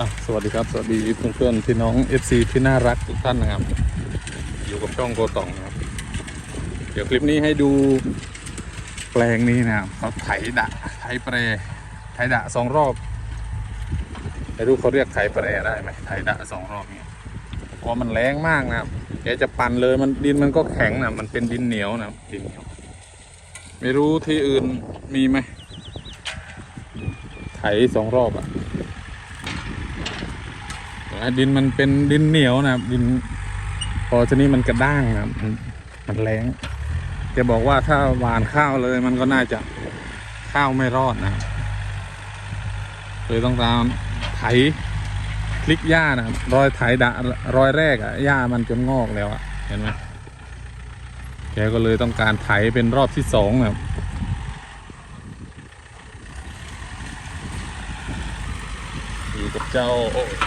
อะสวัสดีครับ สวัสดีเพื่อนๆพี่น้อง FC ที่น่ารักทุกท่านนะครับ อยู่กับช่องโกตองนะครับ เดี๋ยวคลิปนี้ให้ดูแปลงนี้นะครับเขาไถดะไถเปรย์ไถดะสองรอบไม่รู้เขาเรียกไถเปรย์ได้ไหมไถดะสองรอบเนี่ยเพราะมันแรงมากนะครับแกจะปั่นเลยมันดินมันก็แข็งนะมันเป็นดินเหนียวนะดินเหนียว ไม่รู้ที่อื่นมีไหมไถสองรอบอะ อะดินมันเป็นดินเหนียวนะครับดิน พอชนี้มันกระด้างนะครับมันแรงแกบอกว่าถ้าหวานข้าวเลยมันก็น่าจะข้าวไม่รอดนะเลยต้องตามไถคลิกหญ้านะครับรอยไถดะรอยแรกอะหญ้ามันจนงอกแล้วอะเห็นไหมแกก็เลยต้องการไถเป็นรอบที่สองนะครับ อยู่กับ เจ้า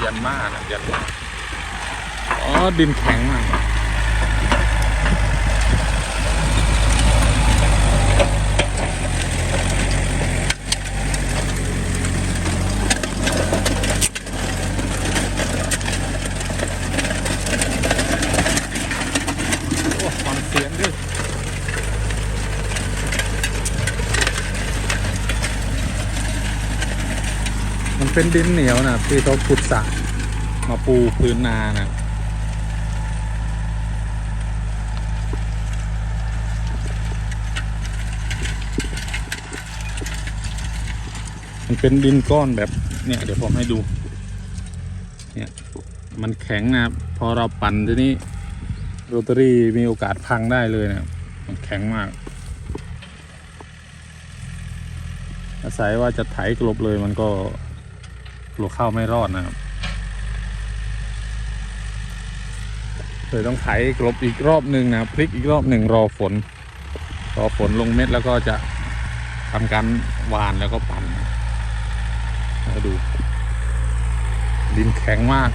ยันมานะยันมาอ๋อดินแข็งมากโอ้ฟังเสียงดิ มันเป็นดินเหนียวนะที่เขาขุดสระมาปูพื้นนานะมันเป็นดินก้อนแบบเนี่ยเดี๋ยวผมให้ดู เนี่ยมันแข็งนะครับ พอเราปั่นทีนี้โรตารี่มีโอกาสพังได้เลยเนะครับมันแข็งมาก อาศัยว่าจะไถกลบเลยมันก็ กลัวเข้าไม่รอดนะครับเลยต้องไถกลบอีกรอบหนึ่งนะพลิกอีกรอบหนึ่งรอฝน รอฝนลงเม็ดแล้วก็จะทำการหวานแล้วก็ปั่นแล้วดู ดินแข็งมาก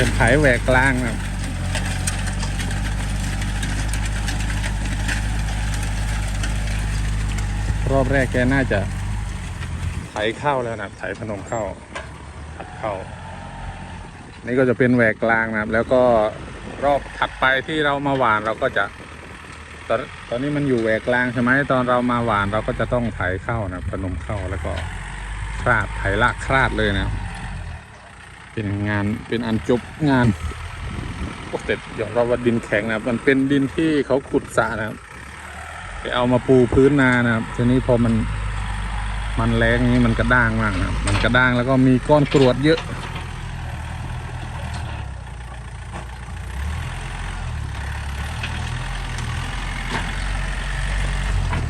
เป็นไถแหวกกลางนะครับรอบแรกแกน่าจะไถเข้าแล้วนะไถพนมเข้าถัดเข้า นี่ก็จะเป็นแหวกกลางนะครับ แล้วก็รอบถัดไปที่เรามาหวานเราก็จะ ตอนตอนนี้มันอยู่แหวกกลางใช่ไหมตอนเรามาหวานเราก็จะต้องไถเข้านะครับพนมเข้าแล้วก็คราดไถลากคราดเลยนะครับ เป็นงานเป็นอันจบงานโอ้แต่ยอมรับว่าดินแข็งนะครับ มันเป็นดินที่เขาขุดสระนะครับไปเอามาปูพื้นนานะครับทีนี้พอมันมันแรงนี้มันกระด้างมากนะครับมันกระด้างแล้วก็มีก้อนกรวดเยอะ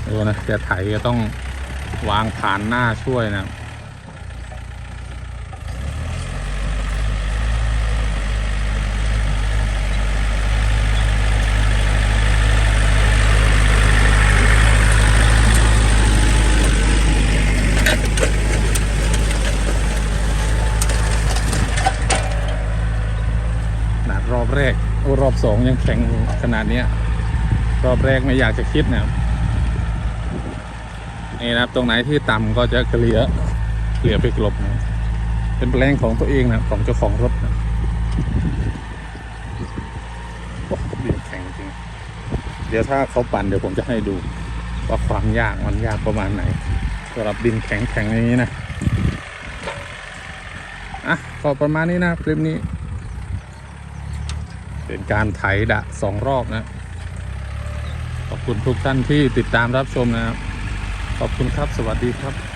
ดูนะแกไถก็ต้องวางผ่านหน้าช่วยนะครับ รอบแรกโอ้รอบสองยังแข็งขนาดนี้รอบแรกไม่อยากจะคิดนะนี่นะครับ ตรงไหนที่ต่ำก็จะเกลี่ยเกลี่ยไปกลบนะเป็นแปลงของตัวเองนะของเจ้าของรถนะโอ้ดินแข็งจริง เดี๋ยวถ้าเขาปั่นเดี๋ยวผมจะให้ดู ว่าความยากมันยากประมาณไหนสำหรับดินแข็งแข็งอย่างนี้นะอะก็ประมาณนี้นะคลิปนี้ เป็นการไถดะสองรอบนะ ขอบคุณทุกท่านที่ติดตามรับชมนะครับ ขอบคุณครับ สวัสดีครับ